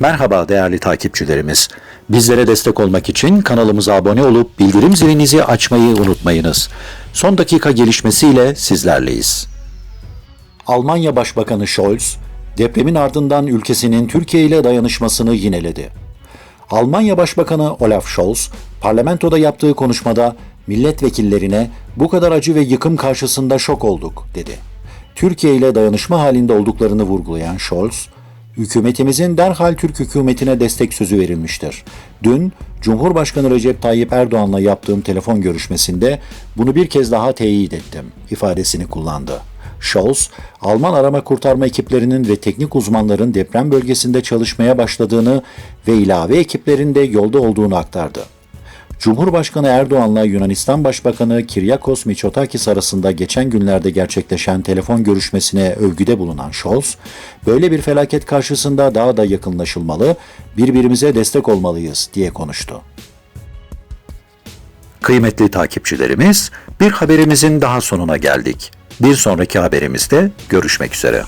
Merhaba değerli takipçilerimiz. Bizlere destek olmak için kanalımıza abone olup bildirim zilinizi açmayı unutmayınız. Son dakika gelişmesiyle sizlerleyiz. Almanya Başbakanı Scholz, depremin ardından ülkesinin Türkiye ile dayanışmasını yineledi. Almanya Başbakanı Olaf Scholz, parlamentoda yaptığı konuşmada milletvekillerine bu kadar acı ve yıkım karşısında şok olduk dedi. Türkiye ile dayanışma halinde olduklarını vurgulayan Scholz, hükümetimizin derhal Türk hükümetine destek sözü verilmiştir. Dün Cumhurbaşkanı Recep Tayyip Erdoğan'la yaptığım telefon görüşmesinde bunu bir kez daha teyit ettim ifadesini kullandı. Scholz, Alman arama kurtarma ekiplerinin ve teknik uzmanların deprem bölgesinde çalışmaya başladığını ve ilave ekiplerin de yolda olduğunu aktardı. Cumhurbaşkanı Erdoğan'la Yunanistan Başbakanı Kiryakos Mitsotakis arasında geçen günlerde gerçekleşen telefon görüşmesine övgüde bulunan Scholz, böyle bir felaket karşısında daha da yakınlaşılmalı, birbirimize destek olmalıyız diye konuştu. Kıymetli takipçilerimiz, bir haberimizin daha sonuna geldik. Bir sonraki haberimizde görüşmek üzere.